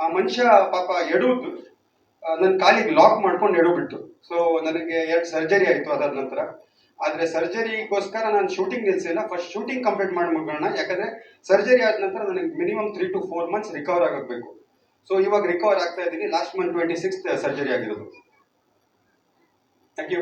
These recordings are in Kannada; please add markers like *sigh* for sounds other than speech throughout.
ಆ ಮನುಷ್ಯ ಪಾಪ ಎಡುವುದು ನನ್ನ ಕಾಲಿಗೆ ಲಾಕ್ ಮಾಡ್ಕೊಂಡು ಎಡು ಬಿಟ್ಟು ಸೊ ನನಗೆ ಎರಡು ಸರ್ಜರಿ ಆಯಿತು ಅದಾದ ನಂತರ. ಆದರೆ ಸರ್ಜರಿಗೋಸ್ಕರ ನಾನು ಶೂಟಿಂಗ್ ನಿಲ್ಲಿಸಿಲ್ಲ ಫಸ್ಟ್ ಶೂಟಿಂಗ್ ಕಂಪ್ಲೀಟ್ ಮಾಡಿ ಮುಗೋಣ ಯಾಕಂದರೆ ಸರ್ಜರಿ ಆದ ನಂತರ ನನಗೆ minimum three to four months recover ಆಗಬೇಕು. ಸೊ ಇವಾಗ ರಿಕವರ್ ಆಗ್ತಾ ಇದ್ದೀನಿ. Last month twenty six surgery ಆಗಿರೋದು ಥ್ಯಾಂಕ್ ಯು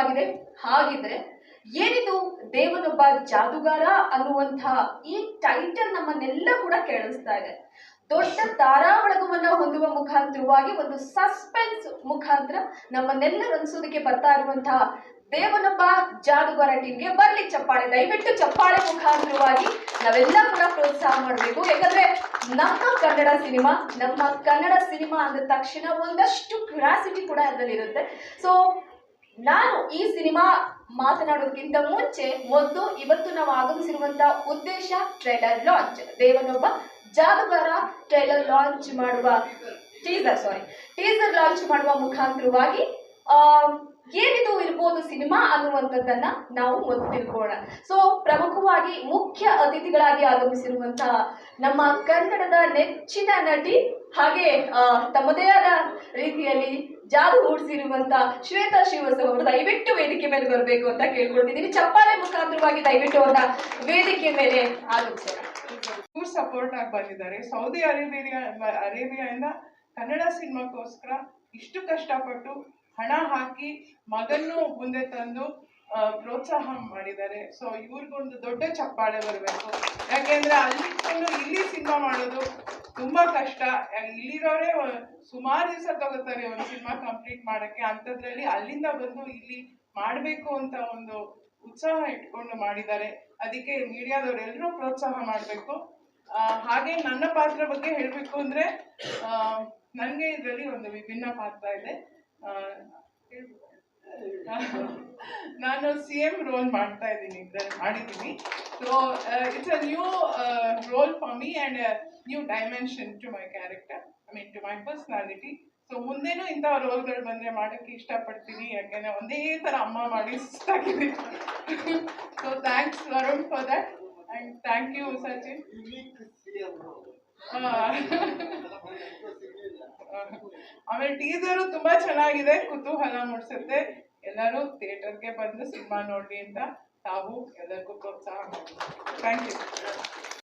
ಆಗಿದೆ ಹಾಗಿದ್ರೆ ಏನಿದು ದೇವನೊಬ್ಬ ಜಾದುಗಾರ ಅನ್ನುವಂತಹ ಈ ಟೈಟಲ್ ನಮ್ಮನ್ನೆಲ್ಲ ಕೂಡ ಕೇಳಿಸ್ತಾ ಇದೆ. ದೊಡ್ಡ ತಾರಾಬಳಗವನ್ನ ಹೊಂದುವ ಮುಖಾಂತರವಾಗಿ ಒಂದು ಸಸ್ಪೆನ್ಸ್ ಮುಖಾಂತರ ನಮ್ಮನ್ನೆಲ್ಲ ಅನ್ಸೋದಕ್ಕೆ ಬರ್ತಾ ಇರುವಂತಹ ದೇವನೊಬ್ಬ ಜಾದುಗಾರ ಟೀಮ್ಗೆ ಬರ್ಲಿ ಚಪ್ಪಾಳೆ, ದಯವಿಟ್ಟು ಚಪ್ಪಾಳೆ ಮುಖಾಂತರವಾಗಿ ನಾವೆಲ್ಲ ಕೂಡ ಪ್ರೋತ್ಸಾಹ ಮಾಡಬೇಕು. ಯಾಕಂದ್ರೆ ನಮ್ಮ ಕನ್ನಡ ಸಿನಿಮಾ, ನಮ್ಮ ಕನ್ನಡ ಸಿನಿಮಾ ಅಂದ ತಕ್ಷಣ ಒಂದಷ್ಟು ಕ್ಯೂರಾಸಿಟಿ ಕೂಡ ಅದರಲ್ಲಿರುತ್ತೆ. ಸೊ ನಾನು ಈ ಸಿನಿಮಾ ಮಾತನಾಡೋದಕ್ಕಿಂತ ಮುಂಚೆ ಮೊದಲು ಇವತ್ತು ನಾವು ಆಗಮಿಸಿರುವಂತಹ ಉದ್ದೇಶ trailer launch Devanobba Jadugara trailer launch ಮಾಡುವ ಟೀಸರ್ ಸಾರಿ ಟೀಸರ್ ಲಾಂಚ್ ಮಾಡುವ ಮುಖಾಂತರವಾಗಿ ಏನಿದು ಇರ್ಬೋದು ಸಿನಿಮಾ ಅನ್ನುವಂಥದ್ದನ್ನ ನಾವು ಮೊದಲು ತಿಳ್ಕೋಣ ಸೊ ಪ್ರಮುಖವಾಗಿ ಮುಖ್ಯ ಅತಿಥಿಗಳಾಗಿ ಆಗಮಿಸಿರುವಂತಹ ನಮ್ಮ ಕನ್ನಡದ ನೆಚ್ಚಿನ ನಟಿ ಹಾಗೆ ತಮ್ಮದೇ ಆದ ರೀತಿಯಲ್ಲಿ ಜಾದು ಹೂಡಿಸಿರುವಂತ ಶ್ವೇತಾ ಶ್ರೀವತ್ಸವ ಅವರು ದಯವಿಟ್ಟು ವೇದಿಕೆ ಮೇಲೆ ಬರಬೇಕು ಅಂತ ಕೇಳ್ಕೊಳ್ತಿದ್ದೀನಿ. ಚಪ್ಪಾಳೆ ಮುಖಾಂತರವಾಗಿ ದಯವಿಟ್ಟು ಅವರ ವೇದಿಕೆ ಮೇಲೆ ಇವ್ರು ಸಪೋರ್ಟ್ ಆಗಿ ಬಂದಿದ್ದಾರೆ. ಸೌದಿ ಅರೇಬಿಯಾ ಅರೇಬಿಯಾದಿಂದ ಕನ್ನಡ ಸಿನಿಮಾಕ್ಕೋಸ್ಕರ ಇಷ್ಟು ಕಷ್ಟಪಟ್ಟು ಹಣ ಹಾಕಿ ಮಗನ್ನು ಮುಂದೆ ತಂದು ಪ್ರೋತ್ಸಾಹ ಮಾಡಿದ್ದಾರೆ. ಸೊ ಇವ್ರಿಗೊಂದು ದೊಡ್ಡ ಚಪ್ಪಾಳೆ ಬರಬೇಕು. ಯಾಕೆಂದ್ರೆ ಅಲ್ಲಿಂದ ಇಲ್ಲಿ ಸಿನಿಮಾ ಮಾಡೋದು ತುಂಬಾ ಕಷ್ಟ. ಇಲ್ಲಿರೋರೇ ಸುಮಾರು ದಿವಸ ತಗೋತಾರೆ ಒಂದು ಸಿನಿಮಾ ಕಂಪ್ಲೀಟ್ ಮಾಡಕ್ಕೆ. ಅಂಥದ್ರಲ್ಲಿ ಅಲ್ಲಿಂದ ಬಂದು ಇಲ್ಲಿ ಮಾಡಬೇಕು ಅಂತ ಒಂದು ಉತ್ಸಾಹ ಇಟ್ಕೊಂಡು ಮಾಡಿದ್ದಾರೆ. ಅದಕ್ಕೆ ಮೀಡಿಯಾದವರೆಲ್ಲರೂ ಪ್ರೋತ್ಸಾಹ ಮಾಡಬೇಕು. ಹಾಗೆ ನನ್ನ ಪಾತ್ರ ಬಗ್ಗೆ ಹೇಳಬೇಕು ಅಂದರೆ ನನಗೆ ಇದರಲ್ಲಿ ಒಂದು ವಿಭಿನ್ನ ಪಾತ್ರ ಇದೆ. *laughs* ನಾನು ಸಿ ಎಂ ರೋಲ್ ಮಾಡ್ತಾ ಇದ್ದೀನಿ ಇದರಲ್ಲಿ ಮಾಡಿದ್ದೀನಿ. So it's a new role for me and new dimension to my character I mean to my personality so ಮುಂದೇನೂ ಇಂಥ ರೋಲ್ಗಳು ಬಂದರೆ ಮಾಡೋಕ್ಕೆ ಇಷ್ಟಪಡ್ತೀನಿ ಯಾಕೆಂದರೆ ಒಂದೇ ಥರ ಅಮ್ಮ ಮಾಡಿ ಸುಸ್ತಾಗಿದೆ. *laughs* So thanks Varun for that and thank you Sachin. ಆಮೇಲೆ ಟೀಸರ್ ತುಂಬಾ ಚೆನ್ನಾಗಿದೆ, ಕುತೂಹಲ ಮೂಡಿಸುತ್ತೆ. ಎಲ್ಲರೂ ಥಿಯೇಟರ್ಗೆ ಬಂದು ಸಿನಿಮಾ ನೋಡಿ ಅಂತ ತಾವು ಎಲ್ಲರಿಗೂ ಪ್ರೋತ್ಸಾಹ ಮಾಡಿ ಥ್ಯಾಂಕ್ ಯು